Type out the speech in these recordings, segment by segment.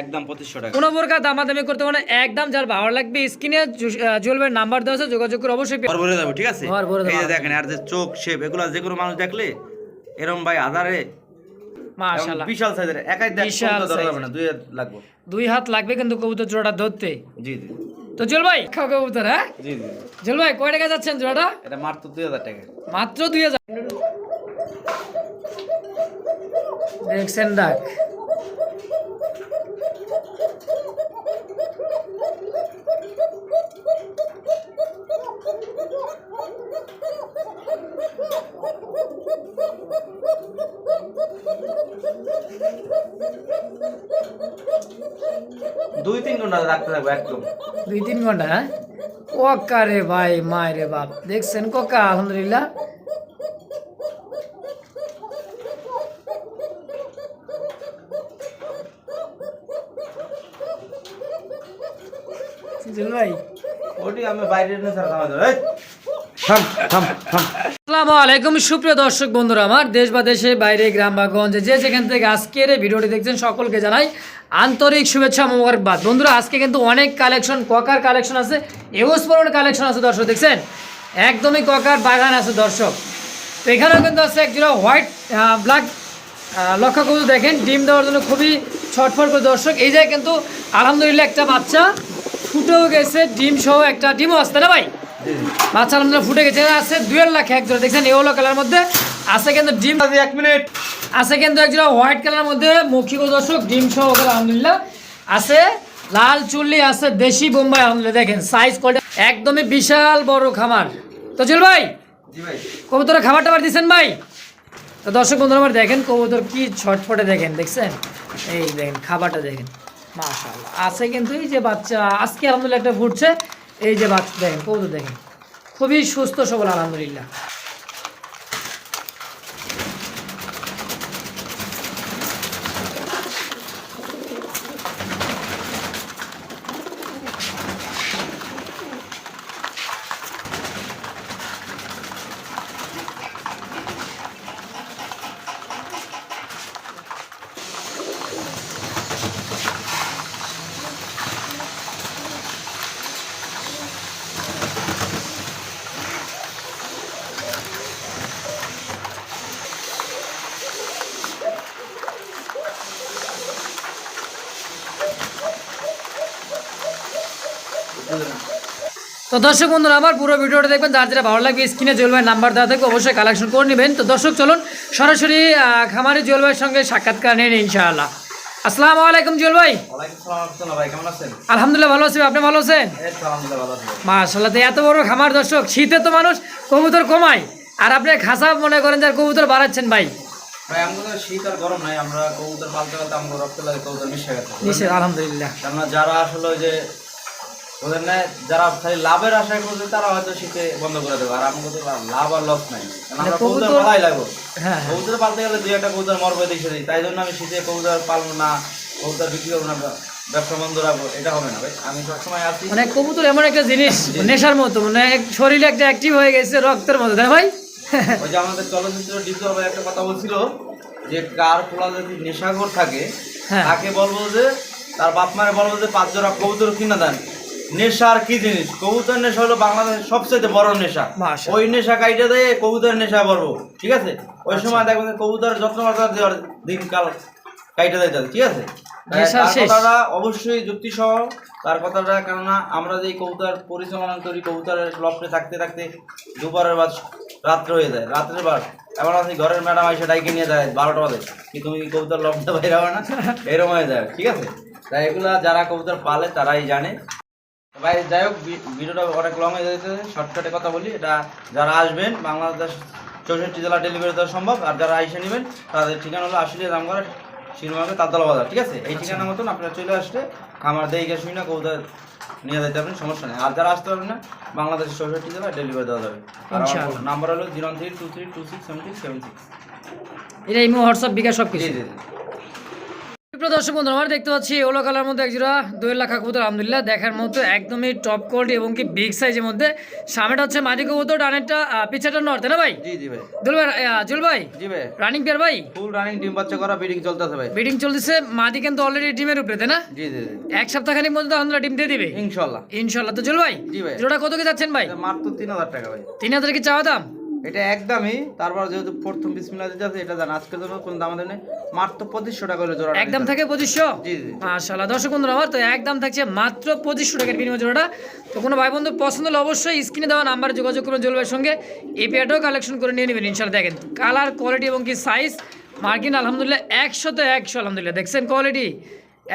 একদম পঁচিশশো টাকা। কোনো প্রকার দামাদামি করতে মানে একদম যার ভালো লাগবে স্ক্রিনে জ্বলবে নাম্বার দেওয়া আছে যোগাযোগ করে অবশ্যই ভরে যাবে ঠিক আছে? ঘর ভরে এই দেখেন আর যে চোখ শেপ এগুলো যে কোনো মানুষ দেখলে এরকম ভাই আধারে মাশাআল্লাহ। বিশাল সাইজের একাই দেখ ধরা যাবে না দুই হাত লাগবে। দুই হাত লাগবে কিন্তু কবুতর জোড়াটা ধরতে। জি জি। তো জল ভাই খাও কবুতর হ্যাঁ? জি জি। জল ভাই কয় টাকা যাচ্ছেন জোড়াটা? এটা মাত্র দুই হাজার টাকা। মাত্র দেখছেন ডাক। দুই তিন ঘণ্টা রাখতে থাকব একদম দুই তিন ঘণ্টা হ্যাঁ? কোকা রে ভাই মায় রে বাপ। দেখছেন কোকা? আলহামদুলিল্লাহ। জল ভাই আসসালামু আলাইকুম। সুপ্রিয় দর্শক বন্ধুরা আমার দেশ বা দেশে বাইরে গ্রাম বা গঞ্জে যে যেখান থেকে আজকের এই ভিডিওটি দেখছেন সকলকে জানাই আন্তরিক শুভেচ্ছা মোবারকবাদ। বন্ধুরা আজকে কিন্তু অনেক কালেকশন ককার কালেকশন আছে কালেকশন আছে দর্শক দেখছেন? একদমই ককার বাগান আছে দর্শক। তো এখানেও কিন্তু আছে একজোড়া হোয়াইট ব্ল্যাক লক্ষ্য করে দেখেন। ডিম দেওয়ার জন্য খুবই ছটফট করে দর্শক। এই যে কিন্তু আলহামদুলিল্লাহ একটা বাচ্চা ফুটেও গেছে ডিম সহ একটা ডিমও আসতে না ভাই? বাচ্চা আলহামদুলিল্লাহ ফুটে গেছে আছে দুয়ের লাখ এক জোড়া দেখছেন ইয়েলো কালার মধ্যে আছে কিন্তু ডিম এক মিনিট। আছে কিন্তু এক জোড়া হোয়াইট কালার মধ্যে মৌখিক দর্শক ডিম সহ আলহামদুলিল্লাহ। আছে লাল চুল্লি আছে দেশি বোম্বাই আলহামদুলিল্লাহ দেখেন সাইজ কোয়ালিটি একদমই বিশাল বড় খামার। তো চল ভাই কবুতরে খাবার টাবার দিচ্ছেন ভাই? তো দর্শক বন্ধুরা আমার দেখেন কবুতর কি ছটফটে দেখেন দেখছেন? এই দেখেন খাবারটা দেখেন। মাশাআল্লাহ। আছে কিন্তু এই যে বাচ্চা, আজকে আলহামদুলিল্লাহ একটা ফুটছে এই যে বাচ্চা, দেখেন কবুতর দেখেন। খুবই সুস্থ সবল, আলহামদুলিল্লাহ। তো দর্শক বন্ধুরা আমার পুরো ভিডিওটা দেখবেন যার যেটা ভালো লাগবে স্ক্রিনে জুয়েল ভাই নাম্বার দেওয়া থাকবে অবশ্যই কালেকশন করে নেবেন। তো দর্শক চলুন সরাসরি খামারি জুয়েল ভাইয়ের সঙ্গে সাক্ষাৎকার নিন ইনশাআল্লাহ। আসসালামু আলাইকুম জুয়েল ভাই। আলহামদুলিল্লাহ ভালো আছি আপনি ভালো আছেন। মাশাল্লাহ তো এত বড় খামার দর্শক শীতে তো মানুষ কবুতর কমায় আর আপনি খাসা মনে করেন যে কবুতর বাড়াচ্ছেন ভাই? ভাই শীত আর গরম নাই আমরা কবুতর পালতে পালতে আমরা রক্ত লাগে কবুতর মিশে গেছে। আলহামদুলিল্লাহ। যারা আসলে যে ওদের নেয় যারা খালি লাভের আশায় করছে তারা হয়তো শীতে বন্ধ করে দেবে। আর তো লাভ- আর লস নাই। আমরা মানে কবুতর পালাই লাগবো। হ্যাঁ হ্যাঁ। কবুতর পালতে গেলে দুই একটা কবুতর মরবে দেখে দিই তাই জন্য আমি শীতে কবুতর পালবো না কবুতর বিক্রি করব না ব্যবসা বন্ধ রাখব। এটা হবে না ভাই। আমি সবসময় আছি। মানে কবুতর এমন একটা জিনিস নেশার মতো মানে শরীরে একটা অ্যাক্টিভ হয়ে গেছে রক্তের মতো তাই ভাই? ওই যে আমাদের চলচ্চিত্র ডিপু ভাই একটা কথা বলছিল যে কার খোলা যদি নেশাখোর থাকে হ্যাঁ। তাকে বলব যে তার বাপ মারে বলব যে পাঁচ জোড়া কবুতর কিনা দেন। নেশার কি জিনিস? কবুতর নেশা হলো বাংলাদেশের সবচেয়ে বড় নেশা। ওই নেশা কাইটা দেয় কবুতরের নেশা বলব ঠিক আছে? ওই সময় দেখবেন যে কবুতরের যত্ন দেওয়ার দিনকাল কাইটা দেয় ঠিক আছে? তার কথাটা অবশ্যই যুক্তিসহ তার কথাটা কেননা আমরা যে কবুতর পরিচালনা করি কবুতরের লফটে থাকতে থাকতে দুপুরের বাদ রাত্র হয়ে যায় রাত্রের বার এবার আছে ঘরের ম্যাডাম এসে ডাইকে নিয়ে যায় বারোটা বাজে। কি তুমি কবুতর লফটে বাইরে হবে না? এরকম হয়ে যায় ঠিক আছে? তাই এগুলা যারা কবুতর পালে তারাই জানে। ভাই যাই হোক ভিডিওটা অনেক লং হয়ে যাচ্ছে শর্টকাটে কথা বলি এটা যারা আসবেন বাংলাদেশ চৌষট্টি জেলা ডেলিভারি দেওয়া সম্ভব আর যারা আইসে নেবেন তাদের ঠিকানা হলো আশুলিয়া রামগড় শিরমাকে তালতলা বাজার ঠিক আছে? এই ঠিকানা মতন আপনারা চলে আসলে আমার দিয়ে গেছে শুনি না কবুতর নিয়ে যেতে পারেন সমস্যা নেই। আর যারা আসতে পারবেন না বাংলাদেশের চৌষট্টি জেলা ডেলিভারি দেওয়া যাবে। নাম্বার হলো zero three two three two six seven six seven six এটা ইমো হোয়াটসঅ্যাপ বিকাশ সব কিছু সুপ্রিয় দর্শক বন্ধু আমরা দেখতে পাচ্ছি ওলো কালার মধ্যে একজোড়া দুই লাখ কবুতর। আলহামদুলিল্লাহ দেখার মতো একদমই টপ কোয়ালিটি এবং কি বিগ সাইজের মধ্যে। সামনেটা হচ্ছে মাদি কবুতর ডানেরটা পিছাটা নর্থ না ভাই? জি জি ভাই। দুল ভাই জুল ভাই? জি ভাই। রানিং পেয়ার ভাই? ফুল রানিং ডিম বাচ্চা করা বিডিং চলতেছে ভাই। বিডিং চলতেছে কিন্তু অলরেডি ডিমের উপরে তাই না? জি জি এক সপ্তাহ খানিক মধ্যে আলহামদুলিল্লাহ ডিম দিয়ে দিবে। ইনশাল্লাহ। ইনশাল্লাহ। তো জুল ভাই জি ভাই। জোড়া কত কি যাচ্ছেন ভাই? মাত্র তিন হাজার টাকা ভাই। তিন হাজার কি চাওয়া দাম? এটা একদমই তারপর যেহেতু প্রথম বিসমিল্লাহ দিতে আছে এটা জান আজকের জন্য কোন দাম দেন মাত্র পঁচিশশো টাকা হলে জোড়া একদম থাকে পঁচিশশো? জি জি মাশাল্লাহ দর্শক বন্ধুরা আমার তো একদম থাকছে মাত্র পঁচিশশো টাকার বিনিময় জোড়াটা। তো কোনো ভাই বন্ধু পছন্দ হলে অবশ্যই স্ক্রিনে দেওয়া নাম্বারে যোগাযোগ করবেন জলবাইয়ের সঙ্গে। এই পেয়ারটাও কালেকশন করে নিয়ে নেবেন ইনশাল্লাহ দেখেন কালার কোয়ালিটি এবং কি সাইজ মার্কিন আলহামদুলিল্লাহ একশো তো একশো আলহামদুলিল্লাহ। দেখছেন কোয়ালিটি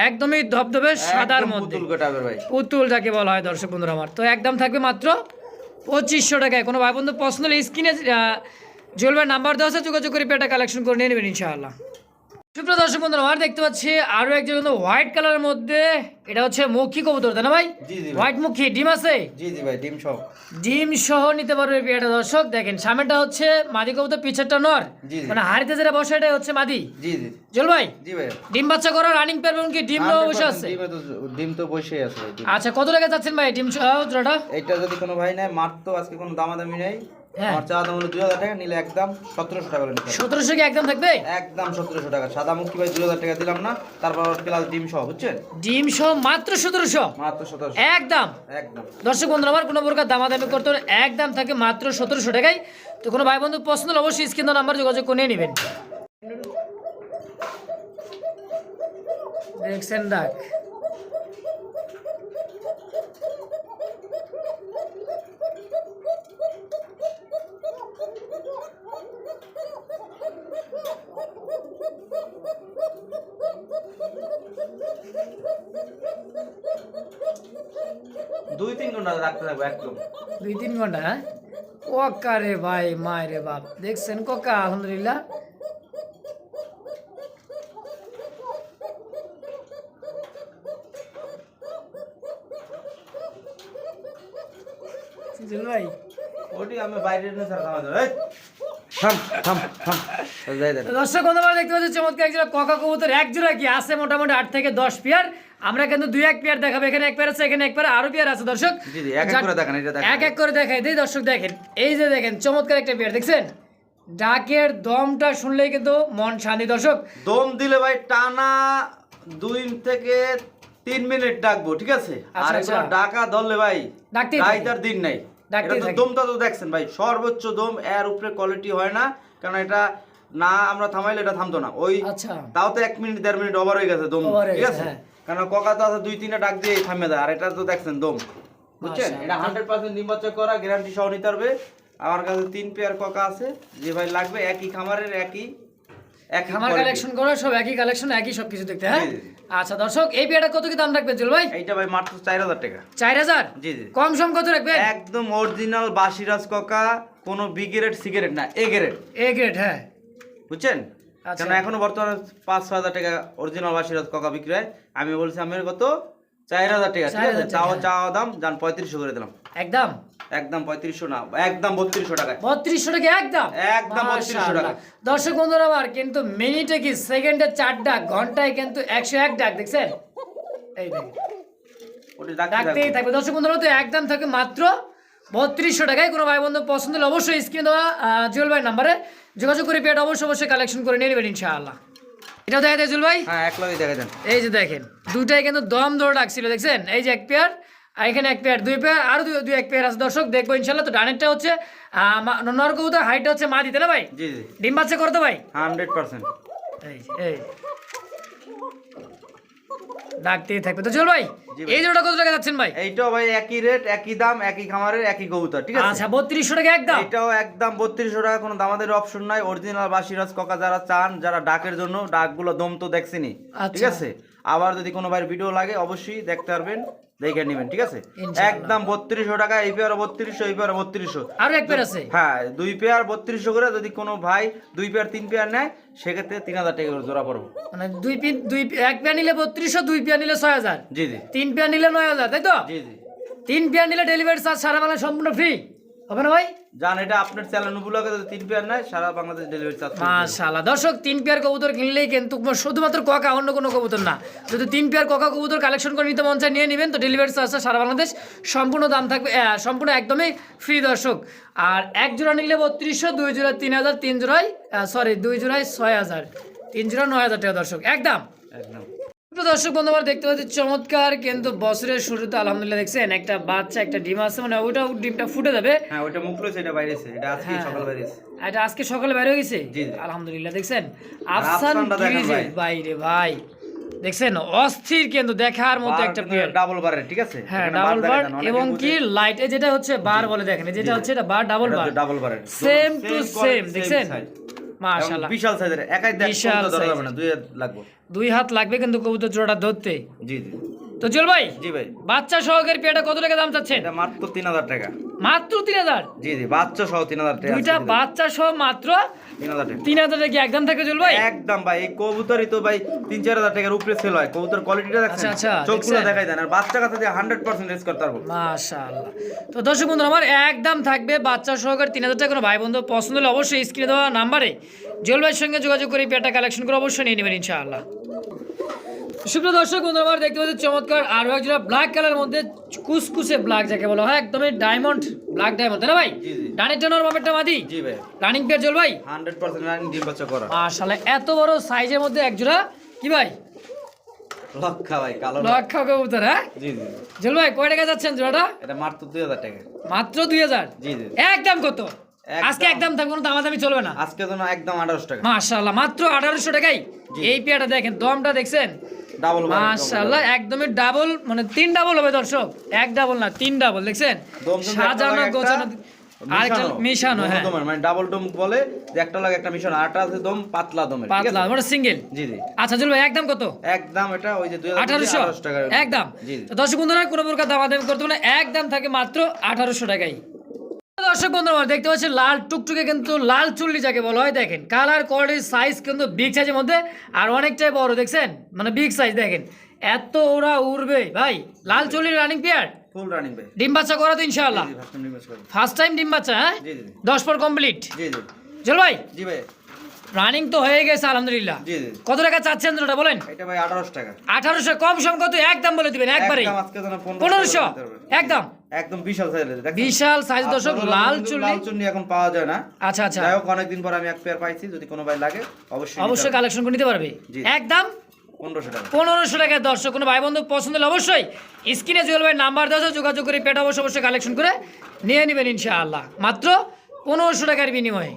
একদমই ধবধবে সাদার মধ্যে। পুতুল গোটাবের ভাই। পুতুল যাকে বলা হয় দর্শক বন্ধুরা আমার। তো একদম থাকবে মাত্র পঁচিশশো টাকায়। কোনো ভাই বন্ধু পার্সোনাল স্ক্রিনে জলবাইয়ের নাম্বার দেওয়া আছে, যোগাযোগ করে পেটা কালেকশন করে নিয়ে নেবেন ইনশাআল্লাহ। সুপ্রিয় দর্শক বন্ধুরা আমার দেখতে পাচ্ছি আরও একজন কিন্তু হোয়াইট কালারের মধ্যে এটা হচ্ছে মক্ষী কবুতর তাই না ভাই? হোয়াইট মুখী ডিম আছে? জি জি ভাই ডিম সহ। নিতে পারবে দর্শক। দেখেন সামনেটা হচ্ছে মাদি কবুতর পিছেরটা নর। মানে হাড়িতে যেটা বসে এটা হচ্ছে মাদি। জি জি। জল ভাই? জি ভাই। ডিম বাচ্চা করা রানিং পেয়ার কি ডিম বসে আছে? ডিম তো বসেই আছে আচ্ছা কত টাকা যাচ্ছেন ভাই ডিম সহ জোড়াটা এইটা যদি কোনো ভাই নেয় মাত্র আজকে কোনো দামাদামি নেই। আমার চা দাম হলো দুই হাজার টাকা নিলে একদম সতেরোশো টাকা নিতে সতেরোশো কি একদম থাকবে? একদম সতেরোশো টাকা। সাদা মুখী ভাই দুই হাজার টাকা দিলাম না তারপর প্লাস ডিম সহ বুঝছেন? ডিম সহ মাত্র সতেরোশো? মাত্র সতেরোশো। একদম। একদম। দর্শক বন্ধু আমার কোনো প্রকার দামাদামি করতে হলে একদম থাকে মাত্র সতেরোশো টাকায়। তো কোনো ভাই বন্ধু পছন্দ অবশ্যই স্ক্রিন নাম্বার যোগাযোগ করে নেবেন। দেখছেন ডাক। দুই তিন ঘণ্টা রাখতে থাকব একদম। দুই তিন ঘণ্টা হ্যাঁ? রে ভাই মায় রে বাপ। দেখছেন কোকা? আলহামদুলিল্লাহ। ভাই। ওটি আমি বাইরে স্যার খাওয়া দর্শক বন্ধুরা দেখতে পাচ্ছি চমৎকার এক জোড়া ককা কবুতর এক জোড়া কি আছে মোটামুটি আট থেকে দশ পেয়ার। আমরা কিন্তু দুই এক পেয়ার দেখাবো এখানে এক পেয়ার আছে এখানে এক পেয়ার আরও পেয়ার আছে দর্শক। এক এক করে দেখাই দিই দর্শক দেখেন। এই যে দেখেন চমৎকার একটা পেয়ার দেখছেন? ডাকের দমটা শুনলেই কিন্তু মন শান্তি দর্শক। দম দিলে ভাই টানা দুই থেকে তিন মিনিট ডাকবো ঠিক আছে? আর আচ্ছা, এগুলো আচ্ছা। ডাকা ধরলে ভাই থাকে। দিন নাই। দমটা তো দেখছেন ভাই সর্বোচ্চ দম এর উপরে কোয়ালিটি হয় না কারণ এটা না আমরা থামাইলে এটা থামতো না। ওই আচ্ছা। তাও তো এক মিনিট দেড় মিনিট ওভার হয়ে গেছে দম ঠিক আছে? কারণ ককা তো আছে দুই তিনটা ডাক দিয়ে থামে দেয় আর এটা তো দেখছেন দম। বুঝছেন? এটা হান্ড্রেড পার্সেন্ট নির্বাচন করা গ্যারান্টি সহ নিতে পারবে। আমার কাছে তিন পেয়ার ককা আছে যে ভাই লাগবে একই খামারের একই আমার quality। কালেকশন করা সব একই কালেকশন একই সব কিছু দেখতে হ্যাঁ। আচ্ছা দর্শক এই কত কি দাম রাখবেন জল ভাই? এইটা ভাই মাত্র চার হাজার টাকা। চার হাজার? জি জি। কম সম কত রাখবেন? একদম অরিজিনাল বাসিরাজ ককা কোনো বি গ্রেড সিগারেট না এ গ্রেড এ গ্রেড হ্যাঁ। বুঝছেন? আচ্ছা। কেন এখনও বর্তমানে পাঁচ ছয় হাজার টাকা অরিজিনাল বাসিরাজ ককা বিক্রি হয় আমি বলছি আমার কত? চার হাজার টাকা ঠিক আছে? চাওয়া। চাওয়া দাম যান পঁয়ত্রিশশো করে দিলাম। একদম? একদম পঁয়ত্রিশশো না একদম বত্রিশশো টাকায়। বত্রিশশো টাকা একদম? একদম 3200 টাকা। দর্শক বন্ধুরা আমার কিন্তু মিনিটে কি সেকেন্ডে চার ডাক ঘন্টায় কিন্তু একশো এক ডাক দেখছেন? এই দেখেন। ডাকতেই থাকবে। দর্শক বন্ধুরা তো একদম থাকে মাত্র বত্রিশশো টাকায় কোনো ভাই বন্ধু পছন্দ হলে অবশ্যই স্ক্রিন দেওয়া জুয়েল ভাই নাম্বারে যোগাযোগ করে পেট অবশ্যই অবশ্যই কালেকশন করে নিয়ে নেবেন ইনশাআল্লাহ। এটাও দেখা যায় জুয়েল ভাই? হ্যাঁ এক লগে দেখা দেন। এই যে দেখেন দুটাই কিন্তু দম ধরে ডাকছিল দেখছেন? এই যে এক পেয়ার আর এখানে এক পেয়ার দুই পেয়ার আরও দুই দুই এক পেয়ার আছে। দর্শক দেখব ইনশাল্লাহ তো ডানেরটা হচ্ছে নরকবুতার হাইটটা হচ্ছে মা দিতে না ভাই? জি জি। ডিম বাচ্চা করতো ভাই? Hundred percent. এই এই। ডাকতেই থাকবে। তো চল ভাই এই জোড়া কত টাকা যাচ্ছেন ভাই? এইটাও ভাই একই রেট একই দাম একই খামারের একই কবুতর ঠিক আছে? আচ্ছা বত্রিশশো টাকা একদম। এটাও একদম বত্রিশশো টাকা কোনো দামাদের অপশন নাই। অরিজিনাল বাসিরাজ ককা যারা চান যারা ডাকের জন্য ডাকগুলো দম তো দেখছেনি আচ্ছা। ঠিক আছে? আবার যদি কোনো ভাইয়ের ভিডিও লাগে অবশ্যই দেখতে পারবেন। দেখে নেবেন ঠিক আছে? একদম বত্রিশশো টাকা এই পেয়ার বত্রিশশো এই পেয়ার বত্রিশশো। আর এক পেয়ার আছে? হ্যাঁ দুই পেয়ার বত্রিশশো করে যদি কোনো ভাই দুই পেয়ার তিন পেয়ার নেয় সেক্ষেত্রে তিন হাজার টাকা করে জোড়া পড়ব। মানে দুই পিন দুই এক পেয়ার নিলে বত্রিশশো দুই পেয়ার নিলে ছয় হাজার। জি জি। তিন পেয়ার নিলে নয় হাজার তাই তো? জি জি। তিন পেয়ার নিলে ডেলিভারি চার্জ সারা মানে সম্পূর্ণ ফ্রি হবে না ভাই? জান এটা আপনার চ্যানেল উপলক্ষে যদি তিন পেয়ার নেয় সারা বাংলাদেশ ডেলিভারি চার্জ মাশাআল্লাহ। দর্শক তিন পেয়ার কবুতর কিনলেই কিন্তু শুধুমাত্র ককা অন্য কোনো কবুতর না। যদি তিন পেয়ার ককা কবুতর কালেকশন করে নিতে মন চায় নিয়ে নেবেন। তো ডেলিভারি চার্জটা সারা বাংলাদেশ। সম্পূর্ণ দাম থাকবে সম্পূর্ণ একদমই ফ্রি দর্শক। আর এক জোড়া নিলে বত্রিশশো দুই জোড়া তিন হাজার তিন জোড়ায় সরি দুই জোড়ায় ছয় হাজার তিন জোড়া নয় হাজার টাকা দর্শক। একদম? একদম। দর্শক বন্ধু আমার দেখতে পাচ্ছি চমৎকার কিন্তু বছরের শুরুতে আলহামদুলিল্লাহ দেখছেন একটা বাচ্চা একটা ডিম আছে মানে ওইটাও ডিমটা ফুটে যাবে। হ্যাঁ ওইটা মুখ রয়েছে এটা বাইরেছে এটা আজকে হ্যাঁ। সকাল বাইরেছে এটা আজকে সকালে বের হয়ে গেছে। আলহামদুলিল্লাহ দেখছেন? আফসান গিরিজের ভাই। বাইরে ভাই। দেখছেন অস্থির কিন্তু দেখার মতো একটা প্লেয়ার ডাবল বারের ঠিক আছে? হ্যাঁ ডাবল বার এবং কি লাইটে যেটা হচ্ছে বার বলে দেখেন যেটা হচ্ছে এটা বার ডাবল বার ডাবল বারের সেম টু সেম দেখছেন। মাশাআল্লাহ। বিশাল সাইজের। একাই দেখ বিশাল ধরা যাবে না দুই হাত লাগবে। দুই হাত লাগবে কিন্তু কবুতর জোড়াটা ধরতে। জি জি। তো চল ভাই জি ভাই। বাচ্চা সহকারী পেয়াটা কত টাকা দাম চাচ্ছেন? এটা মাত্র তিন হাজার টাকা। মাত্র তিন হাজার? জি জি বাচ্চা সহ তিন হাজার টাকা দুইটা বাচ্চা সহ মাত্র তিন হাজার টাকা। একদম থাকে চল ভাই? একদম ভাই এই কবুতরই তো ভাই তিন চার হাজার টাকার উপরে সেল হয়। কবুতর কোয়ালিটিটা দেখছেন আচ্ছা, আচ্ছা, চোখগুলো দেখছেন? দেখাই দেন আর বাচ্চা কাছে দিয়ে হান্ড্রেড পার্সেন্ট রেস করতে পারব। মাশাআল্লাহ। তো দর্শক বন্ধু আমার একদম থাকবে বাচ্চা সহকারে তিন হাজার টাকা। কোনো ভাই বন্ধু পছন্দ হলে অবশ্যই স্ক্রিনে দেওয়া নাম্বারে জল ভাইয়ের সঙ্গে যোগাযোগ করে এই পেয়ারটা কালেকশন করে অবশ্যই নিয়ে নেবেন ইনশাআল্লাহ। সুপ্রিয় দর্শক বন্ধু আমার দেখতে পাচ্ছি চমৎকার আরও এক জোড়া ব্ল্যাক কালার মধ্যে কুসকুসে ব্ল্যাক যাকে বলা হয় একদমই ডায়মন্ড ব্ল্যাক ডায়মন্ড তাই না ভাই? জি, জি। ডানের টেনর বামেরটা মাদি? জি ভাই। রানিং পেয়ার জল ভাই। হান্ড্রেড পার্সেন্ট রানিং ডিম বাচ্চা করা। মাশাআল্লাহ এত বড় সাইজের মধ্যে এক জোড়া কি ভাই? লক্ষা ভাই কালো। লক্ষ। কবুতর হ্যাঁ? জি জি। জল ভাই কয় টাকা যাচ্ছেন জোড়াটা? এটা মাত্র দুই হাজার টাকা। মাত্র দুই হাজার? জি জি। একদম কত? আজকে একদম থাকবে কোনো দামাদামি চলবে না। আজকে জন্য একদম আঠারোশো টাকা। মাশাআল্লাহ মাত্র আঠারোশো টাকাই। এই পেয়ারটা দেখেন দমটা দেখছেন? ডাবল মাশাআল্লাহ একদমই ডাবল মানে তিন ডাবল হবে দর্শক। এক ডাবল না তিন ডাবল দেখছেন? সাজানো গোছানো আরেকটা মিশানো হ্যাঁ। মানে ডাবল ডোম বলে যে একটা লাগে একটা মিশন আরটা আছে দম পাতলা দমের পাতলা মানে সিঙ্গেল জি জি। আচ্ছা ভাই একদম কত? একদম এটা ওই যে দুই আঠারোশো? টাকা একদম। জি দর্শক বন্ধুরা কোনো প্রকার দামাদামি করতে হবে না একদম থাকে মাত্র আঠারোশো টাকাই দর্শক বন্ধুরা আমার দেখতে পাচ্ছি লাল টুকটুকে কিন্তু লাল চুল্লি যাকে বলা হয় দেখেন। কালার কোয়ালিটি সাইজ কিন্তু বিগ সাইজের মধ্যে আর অনেকটাই বড় দেখছেন? মানে বিগ সাইজ দেখেন। এত ওরা উড়বে ভাই। লাল চুল্লির রানিং পেয়ার ফুল রানিং ভাই ডিম বাচ্চা করা তো ইনশাআল্লাহ। ফার্স্ট টাইম ডিম বাচ্চা হ্যাঁ? দশ পর কমপ্লিট জি জি। চল ভাই? জি ভাই রানিং তো হয়ে গেছে আলহামদুলিল্লাহ। কত টাকা চাচ্ছেন ওটা বলেন? এটা ভাই আঠারোশো টাকা। আঠারোশো কম সম কত? একদম বলে দিবেন একদম। একদম বিশাল সাইজের বিশাল সাইজ দর্শক লাল চুল্লি লাল চুন্নি এখন পাওয়া যায় না। আচ্ছা আচ্ছা। যাই হোক অনেকদিন পর আমি এক পেয়ার পাইছি যদি কোনো ভাই লাগে অবশ্যই অবশ্যই কালেকশন করে নিতে পারবে। একদম পনেরোশো টাকা। দর্শক কোনো ভাই বন্ধু পছন্দ হলে অবশ্যই স্ক্রিনে জুয়েল ভাই নাম্বার দেওয়া যোগাযোগ করে পেট অবশ্যই অবশ্যই কালেকশন করে নিয়ে নেবেন ইনশাআল্লাহ। মাত্র পনেরোশো টাকার বিনিময়ে।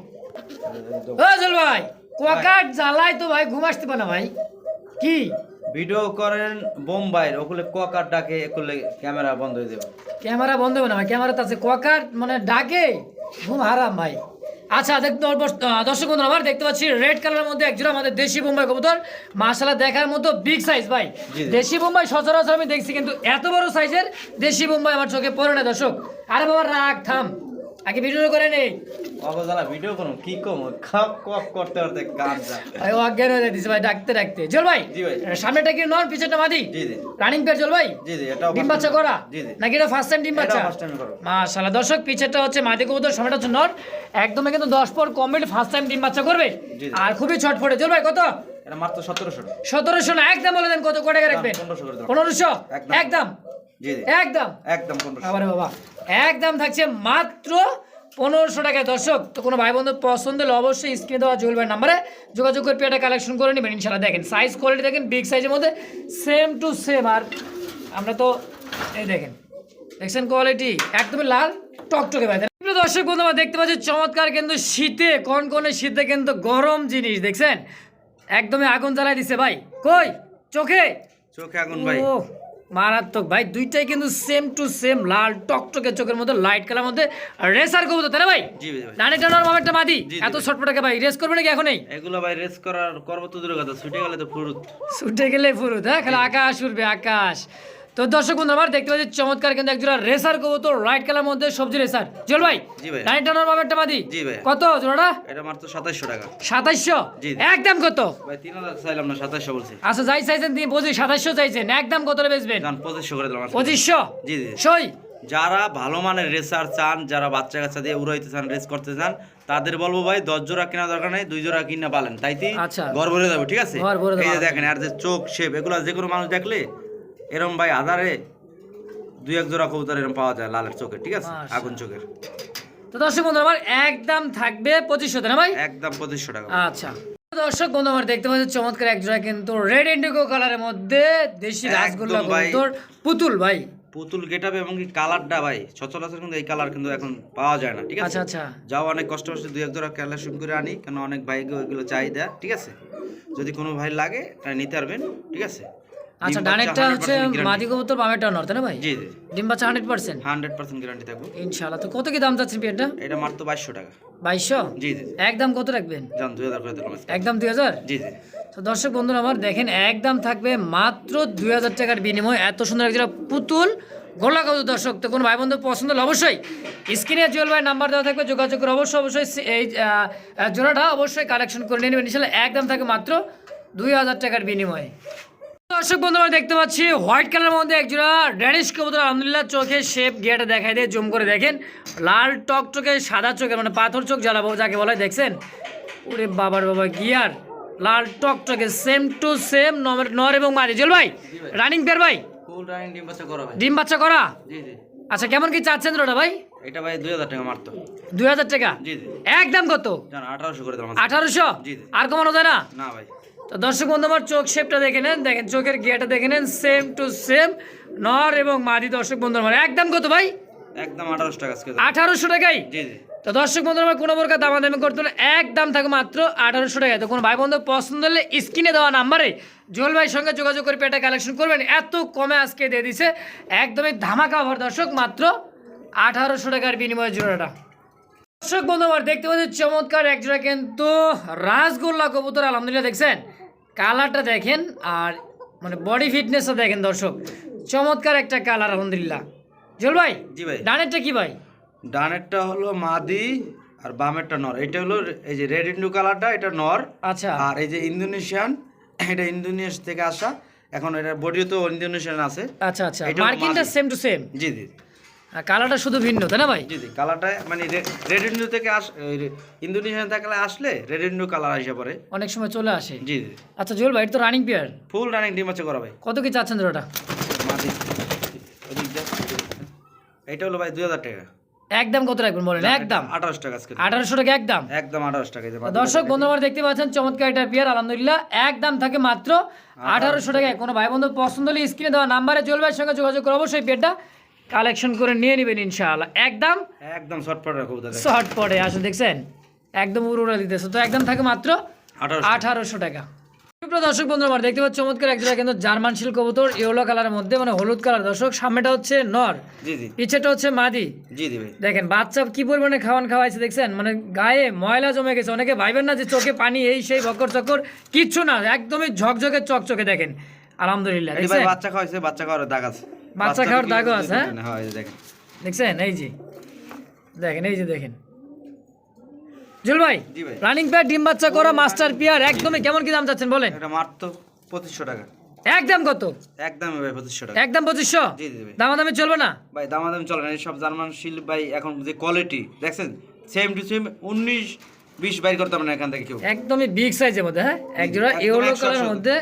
ও জুয়েল ভাই কোয়াকাট জ্বালায় তো ভাই ঘুম আসতে পারে না ভাই। কি? ভিডিও করেন বোম্বাইয়ের ওগুলো কোয়াকার ডাকে করলে ক্যামেরা বন্ধ হয়ে যাবে। ক্যামেরা বন্ধ হবে না ক্যামেরা তো আছে। কোয়াকাট মানে ডাকে? ঘুম হারাম ভাই। আচ্ছা দর্শক বন্ধুরা আমার দেখতে পাচ্ছি রেড কালারের মধ্যে একজোড়া আমাদের দেশি বোম্বাই কবুতর। মাশাআল্লাহ দেখার মতো বিগ সাইজ ভাই। দেশি বোম্বাই সচরাচর আমি দেখছি কিন্তু এত বড় সাইজের দেশি বোম্বাই আমার চোখে পড়ে না দর্শক। আরে বাবা রাগ থাম। আগে ভিডিও করে নেই। অবজালা ভিডিও করুন কি কম? খাপ কপ করতে করতে যা ভাই অজ্ঞান হয়ে দিচ্ছে ভাই ডাকতে ডাকতে। ভাই জি ভাই। সামনেটা কি নন পিছনটা মাদি? জি জি। রানিং পেয়ার ভাই? জি জি এটাও ডিম বাচ্চা করা? জি জি। নাকি এটা ফার্স্ট টাইম ডিম বাচ্চা? time করো। মাশাআল্লাহ দর্শক পিছেরটা হচ্ছে মাদি কবুতর সময়টা হচ্ছে নট একদমই কিন্তু দশ পর কমপ্লিট ফার্স্ট টাইম ডিম বাচ্চা করবে। আর খুবই ছটফটে। চল ভাই কত? এটা মাত্র সতেরোশো টাকা। সতেরোশো না একদম বলে দেন কত কয় রাখবেন? পনেরোশো করে দিলাম। পনেরোশো? একদম। একদম। আবারে বাবা। থাকছে মাত্র পনেরোশো টাকায়। দর্শক তো কোনো ভাই বন্ধু পছন্দ হলে অবশ্যই স্ক্রিনে দেওয়া জুয়েল ভাইয়ের নাম্বারে যোগাযোগ করে পেটা কালেকশন করে নেবেন ইনশাল্লাহ দেখেন সাইজ কোয়ালিটি দেখেন বিগ সাইজের মধ্যে সেম টু সেম আর আমরা তো এই দেখেন দেখছেন কোয়ালিটি একদমই লাল টকটকে ভাই। দর্শক বন্ধু আমরা দেখতে পাচ্ছি চমৎকার কিন্তু শীতে কনকনে শীতে কিন্তু গরম জিনিস দেখছেন? একদমই আগুন জ্বালাই দিছে ভাই। কই? চোখে? চোখে আগুন ভাই। মারাত্মক। ভাই দুইটাই কিন্তু সেম টু সেম লাল টকটকে চোখের মধ্যে লাইট কালার মধ্যে রেসার কবুতর তাই না ভাই? ডানে টানার মামেরটা মাদি। এত ভাই। ছটপটাকে ভাই রেস করবে নাকি এখনই? এগুলো ভাই রেস করার করব তো দূরের কথা ছুটে গেলে তো ফুরুত। ছুটে গেলে ফুরুত হ্যাঁ? খালি আকাশ উঠবে আকাশ। তো দর্শক বন্ধু আমার দেখতে পাচ্ছি চমৎকার কিন্তু একজোড়া রেসার কবুতর রাইট কালার মধ্যে সবজি রেসার চল ভাই। ডানে টানার মামেরটা মাদি জি ভাই। কত জোড়াটা? এটা মাত্র সাতাইশশো টাকা। সাতাইশশো? জি, জি। একদম কত? ভাই তিন হাজার চাইলাম না সাতাইশশো বলছি। আচ্ছা যাই চাইছেন তিনি পঁচিশ সাতাইশশো চাইছেন। একদম কত বেচবেন? জান পঁচিশশো করে দিলাম আজকে। পঁচিশশো? জি জি। সই। যারা ভালো মানের রেসার চান যারা বাচ্চা কাচ্চা দিয়ে উড়াইতে চান রেস করতে চান তাদের বলব ভাই দশ জোড়া কেনা দরকার নেই দুই জোড়া কিনা পালেন। তাইতেই আচ্ছা। ঘর ভরে যাবে ঠিক আছে? এই দেখেন আর যে চোখ শেপ এগুলো যে কোনো মানুষ দেখলে এরম ভাই আধারে দুই এক জোড়া কবুতর এরম পাওয়া যায় লালের চোখের ঠিক আছে? আগুন চোখের। তো দর্শক বন্ধু আমার একদম থাকবে পঁচিশশো টাকা ভাই? একদম পঁচিশশো টাকা। আচ্ছা। দর্শক বন্ধু আমার দেখতে পাচ্ছি চমৎকার এক জোড়া কিন্তু রেড ইন্ডিগো কালারের মধ্যে দেশি রাসগোল্লা কবুতর। পুতুল ভাই। পুতুল গেটাবে এবং কি কালারটা ভাই সচরাচর কিন্তু এই কালার কিন্তু এখন পাওয়া যায় না ঠিক আছে? আচ্ছা আচ্ছা। যাও অনেক কষ্ট কষ্ট দুই এক জোড়া কালেকশন করে আনি কেন অনেক ভাই ওইগুলো চাহিদা ঠিক আছে? যদি কোনো ভাই লাগে তাহলে নিতে পারবেন ঠিক আছে? আচ্ছা ডানেরটা হচ্ছে। মাদি কবুতর বামেরটা নর তাই না ভাই? জি জি। ডিম বাচ্চা hundred percent hundred percent guarantee থাকব তো কত কি দাম চাচ্ছেন পেয়ারটা এটা মাত্র বাইশশো টাকা। বাইশশো? জি জি। একদম কত রাখবেন? দুই হাজার করে দিলাম একদম দুই হাজার? জি জি। তো দর্শক বন্ধুরা আমার দেখেন একদম থাকবে মাত্র দুই হাজার টাকার বিনিময়ে। এত সুন্দর একজোড়া পুতুল গোলা কত দর্শক তো কোনো ভাই বন্ধু পছন্দ হলে অবশ্যই স্ক্রিনে জুয়েল ভাই নাম্বার দেওয়া থাকবে যোগাযোগ করে অবশ্যই অবশ্যই এই জোড়াটা অবশ্যই কালেকশন করে নিয়ে নেবেন। ইনশাল্লাহ একদম থাকে মাত্র দুই হাজার টাকার বিনিময়ে। দর্শক বন্ধু আমরা দেখতে পাচ্ছি হোয়াইট কালারের মধ্যে একজোড়া ড্যানিশ কবুতর আলহামদুলিল্লাহ চোখে শেপ গিয়াটা দেখাই দিয়ে জুম করে দেখেন। লাল টক চোখে সাদা চোখের মানে পাথর চোখ জ্বালাবো যাকে বলে দেখছেন? ওরে বাবার বাবা গিয়ার লাল টক চোখে সেম টু সেম নর এবং মারি জল ভাই রানিং পেয়ার ভাই? ডিম বাচ্চা করা আচ্ছা কেমন কি চাচ্ছেন ওটা ভাই? এটা ভাই দুই হাজার টাকা মারতো দুই হাজার টাকা? একদম কত? আঠারোশো করে দিলাম আঠারোশো। আর কমানো যায় না? না ভাই। তো দর্শক বন্ধু আমার চোখ শেপটা দেখে নেন দেখেন চোখের গিয়াটা দেখে নেন সেম টু সেম নর এবং মাদি দর্শক বন্ধু আমার। একদম কত ভাই? একদম আঠারোশো টাকা আঠারোশো টাকাই? জি জি। তো দর্শক বন্ধু আমার কোনো প্রকার দামাদামি করতে হলে একদম থাকে মাত্র আঠারোশো টাকায়। তো কোনো ভাই বন্ধু পছন্দ হলে স্ক্রিনে দেওয়া নাম্বারে জোল ভাইয়ের সঙ্গে যোগাযোগ করে পেটা কালেকশন করবেন। এত কমে আজকে দিয়ে দিছে একদমই ধামাকা অফার দর্শক মাত্র আঠারোশো টাকার বিনিময়ে জোড়াটা। দর্শক বন্ধু আমার দেখতে পাচ্ছি চমৎকার এক জোড়া কিন্তু রাসগোল্লা কবুতর আলহামদুলিল্লাহ দেখছেন? কালারটা দেখেন আর মানে বডি ফিটনেসটা দেখেন দর্শক। চমৎকার একটা কালার আলহামদুলিল্লাহ। জল ভাই জি ভাই। ডানেরটা কি ভাই? ডানেরটা হলো মাদি আর বামেরটা নর। এটা হলো এই যে রেড ইন্ডু কালারটা এটা নর। আচ্ছা। আর এই যে ইন্দোনেশিয়ান এটা ইন্দোনেশিয়া থেকে আসা। এখন এটা বডিও তো ইন্দোনেশিয়ান আছে। আচ্ছা আচ্ছা। মার্কিনটা সেম টু সেম জি জি। কালারটা শুধু ভিন্ন তাই না ভাই? জি জি কালারটা মানে রেড ইন্ডু থেকে আস ইন্দোনেশিয়ান থেকে আসলে রেড ইন্ডু কালার আসে পরে। অনেক সময় চলে আসে। জি জি। আচ্ছা জুয়েল ভাই এটা তো রানিং পেয়ার ফুল রানিং ডিম আছে করা ভাই কত কি চাচ্ছেন ওটা এটা? হলো ভাই দুই হাজার টাকা। একদম কত রাখবেন বলেন? একদম আঠারোশো টাকা আজকে। আঠারোশো টাকা একদম একদম আঠারোশো টাকা এই যে দর্শক বন্ধু আমার দেখতে পাচ্ছেন চমৎকার একটা পেয়ার আলহামদুলিল্লাহ একদম থাকে মাত্র আঠারোশো টাকায়। কোনো ভাই বন্ধু পছন্দ হলে স্ক্রিনে দেওয়া নাম্বারে ভাইয়ের সঙ্গে যোগাযোগ করে অবশ্যই পেয়ারটা কালেকশন করে নিয়ে নেবেন ইনশাআল্লাহ। একদম? একদম শর্টফট রাখো দাদা। শর্ট পড়ে আসলে দেখছেন? একদম উড়ে দিতেছে। তো একদম থাকে মাত্র আঠারোশো টাকা। সুপ্রিয় দর্শক বন্ধু আমার দেখতে পাচ্ছি চমৎকার একজোড়া কিন্তু জার্মান শিল কবুতর ইয়েলো কালারের মধ্যে মানে হলুদ কালার দর্শক সামনেটা হচ্ছে নর। জি জি। পিছেটা হচ্ছে মাদি। দেখেন বাচ্চা কি পরিমাণে খাওয়ান খাওয়াইছে দেখছেন? মানে গায়ে ময়লা জমে গেছে। অনেকে ভাইবেন না যে চোখে পানি এই সেই বকর চক্কর কিচ্ছু না। একদমই ঝকঝকে চকচকে দেখেন। আলহামদুলিল্লাহ বাচ্চা খাওয়াইছে বাচ্চা খাওয়ার দাগ আছে। বাচ্চা খাওয়ার দাগও আছে, হ্যাঁ? হ্যাঁ দেখেন। দেখছেন? এই যে। দেখেন এই যে দেখেন। জুল ভাই জি ভাই। রানিং পেয়ার ডিম বাচ্চা করা মাস্টার পেয়ার একদমই কেমন কি দাম চাচ্ছেন বলেন? এটা মাত্র পঁচিশশো টাকা। একদম কত? একদম ভাই পঁচিশশো টাকা। একদম পঁচিশশো? জি জি ভাই। দামাদামি চলবে না? ভাই দামাদামি চলে না। এই সব জার্মান শিল ভাই এখন যে কোয়ালিটি দেখছেন? সেম টু সেম উনিশ বিশ বাইর করতে পারবেন এখান থেকে কেউ। একদমই বিগ সাইজের মধ্যে হ্যাঁ? এক জোড়া একদম ইউরো 100 কালারের মধ্যে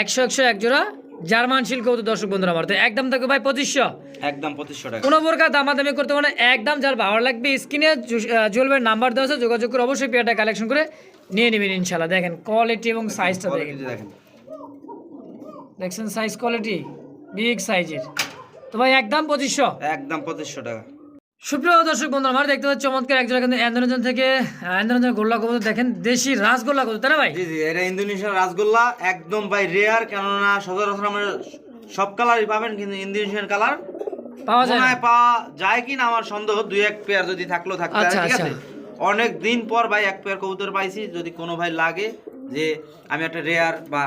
একশো একশো এক জোড়া জার্মান শিল্ক হতো দর্শক বন্ধুরা আমার। তো একদম থাকবে ভাই পঁচিশশো। একদম পঁচিশশো টাকা। কোনো প্রকার দামাদামি করতে মানে একদম যার ভালো লাগবে স্ক্রিনে জুয়েলবের নাম্বার দেওয়া আছে যোগাযোগ করে অবশ্যই পেয়ারটা কালেকশন করে নিয়ে নেবেন ইনশাল্লাহ দেখেন কোয়ালিটি এবং সাইজটা দেখেন। দেখেন। দেখছেন সাইজ কোয়ালিটি বিগ সাইজের তো ভাই একদম পঁচিশশো একদম পঁচিশশো টাকা সুপ্রিয় দর্শক বন্ধু আমার দেখতে পাচ্ছি চমৎকার একজোড়া কিন্তু এন্দ্রঞ্জন থেকে এন্দ্রঞ্জন গোল্লা কবুতর দেখেন দেশি রাসগোল্লা কবুতর তাই না ভাই? জি জি এটা ইন্দোনেশিয়ার রাসগোল্লা একদম ভাই রেয়ার কেননা সচরাচর আমরা সব কালারই পাবেন কিন্তু ইন্দোনেশিয়ান কালার পাওয়া যায় না। পাওয়া যায় কি না আমার সন্দেহ দুই এক পেয়ার যদি থাকল থাকতে আচ্ছা, ঠিক আছে? আচ্ছা। অনেক দিন পর ভাই এক পেয়ার কবুতর পাইছি যদি কোনো ভাই লাগে যে আমি একটা রেয়ার বা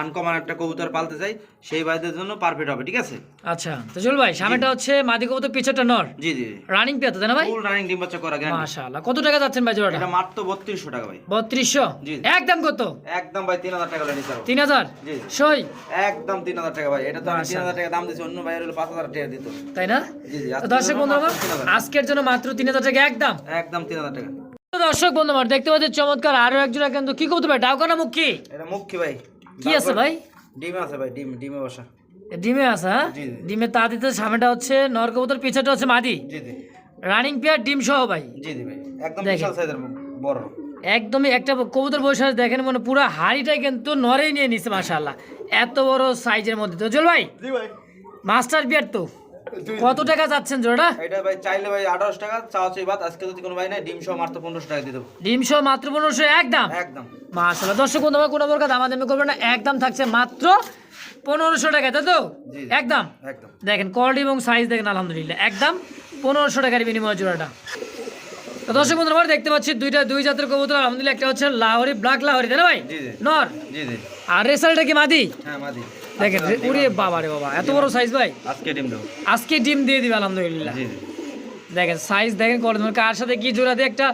আনকমন একটা কবুতর পালতে চাই সেই ভাইদের জন্য পারফেক্ট হবে ঠিক আছে? আচ্ছা তো জল ভাই সামনেটা হচ্ছে মাদি কবুতর পিছটা নর। জি জি রানিং পেয়ে তো তাই না ভাই? ফুল রানিং ডিম বাচ্চা করা গ্যারান্টি মাশাআল্লাহ। কত টাকা যাচ্ছেন ভাই জোড়াটা? এটা মাত্র বত্রিশশো টাকা ভাই। বত্রিশশো? জি। একদম কত? একদম ভাই তিন হাজার টাকা লেনি স্যার তিন হাজার? জি। সই? একদম তিন হাজার টাকা ভাই। এটা তো আমি তিন হাজার টাকা দাম দিচ্ছি অন্য ভাইয়ের হলো পাঁচ হাজার টাকা দিত। তাই না? জি জি দর্শক জন্য বন্ধু আমার মাত্র 3000 আজকের জন্য মাত্র তিন হাজার টাকা একদম একদম তিন হাজার টাকা। তো দর্শক বন্ধু আমার দেখতে পাচ্ছি চমৎকার আরও একজোড়া কিন্তু কি করতে পারে ডাউকানা মুখ কি এটা মুখ কি ভাই। কি আছে ভাই? ডিমে আছে ভাই ডিম ডিমে বসা। ডিমে আছে হ্যাঁ। ডিমে তা দিতে সামনেটা হচ্ছে নর কবুতর পিছাটা হচ্ছে মাদি। জি জি। রানিং পেয়ার ডিম সহ ভাই। জি জি ভাই একদম বিশাল সাইজের বড়। একদমই একটা কবুতর বৈশাখ দেখেন মানে পুরো হাড়িটাই কিন্তু নরেই নিয়ে নিছে মাশাআল্লাহ। এত বড় সাইজের মধ্যে। তো চল ভাই জি ভাই। মাস্টার পেয়ার তো। কত টাকা যাচ্ছেন জোড়া এটা ভাই চাইলে ভাই আঠারোশো টাকা চাওয়া চাই বাদ আজকে যদি কোনো ভাই নাই ডিম সহ মাত্র পনেরোশো টাকা দিয়ে দেবো। ডিম সহ মাত্র পনেরোশো একদম? একদম। মাশাআল্লাহ দর্শক বন্ধু আমার কোনো প্রকার দামাদামি করবে না একদম থাকছে মাত্র পনেরোশো টাকা তাই তো। একদম? একদম। দেখেন কোয়ালিটি এবং সাইজ দেখেন আলহামদুলিল্লাহ একদম পনেরোশো টাকার বিনিময় জোড়াটা। তো দর্শক বন্ধু আমরা দেখতে পাচ্ছি দুইটা দুই জাতের কবুতর আলহামদুলিল্লাহ একটা হচ্ছে লাহোরি ব্ল্যাক লাহোরি তাই না ভাই? জি, জি। নর? জি জি। আর রেসালটা কি মাদি? হ্যাঁ মাদি। দেখেন বাবা রে বাবা এত বড় সাইজ ভাই? আজকে ডিম দেবো। আজকে ডিম দিয়ে দিবে আলহামদুলিল্লাহ। দেখেন সাইজ দেখেন কার সাথে কি জোড়া দিয়ে একটা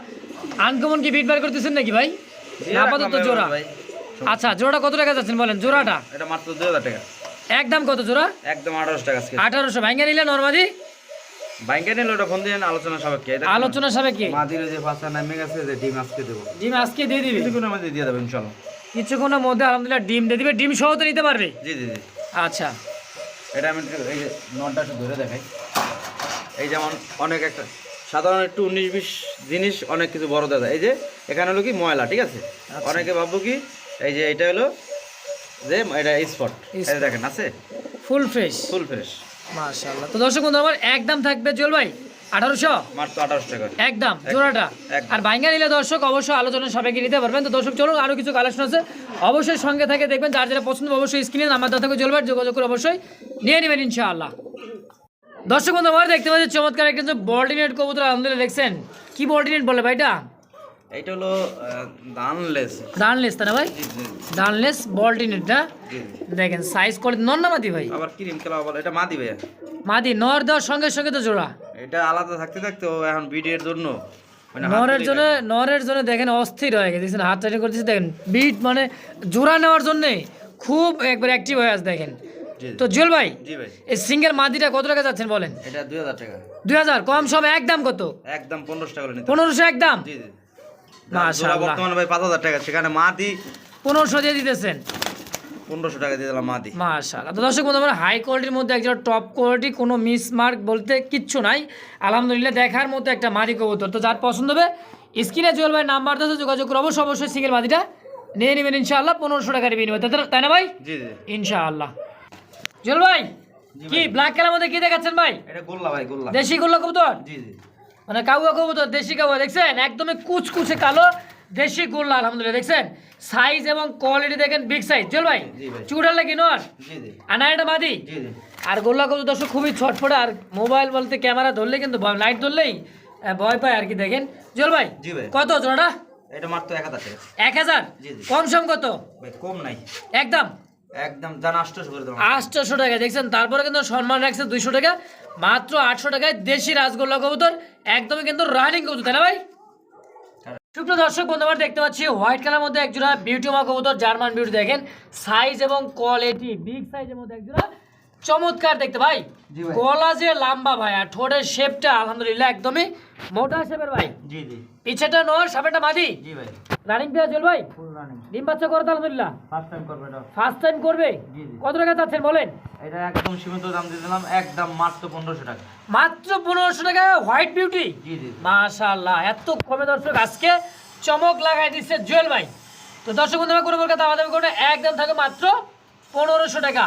আনকমন কি করতেছেন নাকি ভাই? আপাতত জোড়া। আচ্ছা জোড়াটা কত টাকা যাচ্ছেন বলেন? জোড়াটা? এটা মাত্র দুই হাজার টাকা। একদম কত জোড়া? একদম আঠারোশো টাকা আজকে। ভাঙ্গা নিলে নর্মাদি? ব্যাংকে নিলে ওটা ফোন দিয়ে আলোচনা সাপেক্ষে। এটা আলোচনা সাপেক্ষে? মাদির যে নামে গেছে যে ডিম আজকে দেবো। ডিম আজকে দিয়ে দিবে? দিয়ে দেবেন কিছুক্ষণের মধ্যে আলহামদুলিল্লাহ ডিম দিয়ে দিবে। ডিম সহ তো নিতে পারবে? জি জি জি। আচ্ছা। এটা আমি একটু এই যে ননটা একটু ধরে দেখাই। এই যেমন অনেক একটা সাধারণ একটু উনিশ বিশ জিনিস অনেক কিছু বড় দাদা। এই যে এখানে হলো কি ময়লা ঠিক আছে? অনেকে ভাববো কি এই যে এটা হলো যে এটা স্পট। এটা দেখেন আছে? ফুল ফ্রেশ ফুল ফ্রেশ মাশাআল্লাহ। তো দর্শক বন্ধু আমার একদম থাকবে জল ভাই? আঠারোশো? মাত্র আঠারোশো টাকা। একদম জোড়াটা। আর বাইঙ্গা নিলে দর্শক অবশ্যই আলোচনা সবাইকে নিতে পারবেন। তো দর্শক চলুন আরও কিছু কালেকশন আছে। অবশ্যই সঙ্গে থাকে দেখবেন যার পছন্দ অবশ্যই স্ক্রিনে আমার চলবে যোগাযোগ করে অবশ্যই নিয়ে নেবেন ইনশাআল্লাহ। দর্শক বন্ধু আমার দেখতে পাচ্ছি চমৎকার একটা কবুতর আলহামদুলিল্লাহ দেখছেন কি বর্ডিনেট বলে ভাইটা? এইটা হলো দানলেস। তাই না ভাই? জি জি। দেখেন সাইজ নর না মাদি ভাই? আবার ক্রিম কালার বলে এটা মাদি ভাইয়া। মাদি নর দেওয়ার সঙ্গে সঙ্গে তো জোড়া। এটা আলাদা থাকতে থাকতে এখন জন্য মানে নরের জন্য নরের জন্য দেখেন অস্থির হয়ে গেছে। দেখছেন হাত টাইট করতেছে দেখেন বিট মানে জোড়া নেওয়ার জন্য খুব একবার অ্যাক্টিভ হয়ে আছে দেখেন। তো জুয়েল ভাই এই সিঙ্গেল মাদিটা কত টাকা যাচ্ছেন বলেন? এটা দুই হাজার টাকা। দুই হাজার কম সম একদম কত? একদম পনেরোশো টাকা। পনেরোশো একদম মাশাআল্লাহ। বর্তমানে ভাই পাঁচ হাজার টাকা সেখানে মাদি পনেরোশো দিয়ে দিতেছেন। পনেরোশো টাকা দিয়ে দিলাম মাদি। মাশাআল্লাহ। তো দর্শক বন্ধু হাই কোয়ালিটির মধ্যে একজন টপ কোয়ালিটি কোনো বলতে কিচ্ছু নাই। আলহামদুলিল্লাহ দেখার মতো একটা মাদি কবুতর। তো যার পছন্দ হবে স্ক্রিনে জুয়েল ভাই নাম্বার দিতে যোগাযোগ করব অবশ্যই অবশ্যই সিঙ্গেল মাদিটা নিয়ে নেবেন ইনশাআল্লাহ পনেরোশো টাকার বিনিময়। তাই না ভাই? জি জি ইনশাআল্লাহ। জুয়েল ভাই কি ব্ল্যাক কালার মধ্যে কি দেখাচ্ছেন ভাই? এটা গোল্লা ভাই গোল্লা। দেশি গোল্লা কবুতর? জি জি। মানে কাউয়া কবুতর দেশি কাউয়া দেখছেন? একদমই কুচকুচে কালো দেশি গোল্লা আলহামদুলিল্লাহ দেখছেন? সাইজ এবং কোয়ালিটি দেখেন বিগ সাইজ চল ভাই। চুড়াল নাকি নর? জি জি। আর না এটা মাদি আর গোল্লা কবুতর দর্শক খুবই ছটফটে আর মোবাইল বলতে ক্যামেরা ধরলে কিন্তু লাইট ধরলেই ভয় পায় আর কি দেখেন? জল ভাই কত জোড়াটা এটা মাত্র এক হাজার এক হাজার। কম সম কত? কম নাই। একদম। তারপরে কিন্তু সম্মান রাখছে টাকা। মাত্র আটশো টাকায় দেশি রাজগোল্লা একদমই কিন্তু রানিং ভাই? দেখতে পাচ্ছি হোয়াইট মধ্যে একজোড়া জার্মান বিউটি দেখেন। সাইজ এবং কোয়ালিটি বিগ সাইজের মধ্যে একজোড়া চমৎকার দেখতে ভাই। গলা যে লম্বা ভাই আর ঠোঁটের শেপটা আলহামদুলিল্লাহ একদমই মোটা শেপের ভাই। জি জি। পিছেটা নর সামনেটা মাদি জি ভাই। রানিং দেওয়া চল ভাই? ফুল রানিং ডিম বাচ্চা করে তো আলহামদুলিল্লাহ। ফার্স্ট টাইম করবে এটা। ফার্স্ট টাইম করবে? জি, জি। কত টাকা চাচ্ছেন বলেন? এটা একদম সীমিত দাম দিয়ে দিলাম একদম মাত্র পনেরোশো টাকা। মাত্র পনেরোশো টাকা হোয়াইট বিউটি জি জি মাশাআল্লাহ এত কমে দর্শক আজকে চমক লাগাই দিচ্ছে জুয়েল ভাই। তো দর্শক বন্ধুরা কোনো প্রকার দামাদামি করে একদম থাকে মাত্র পনেরোশো টাকা।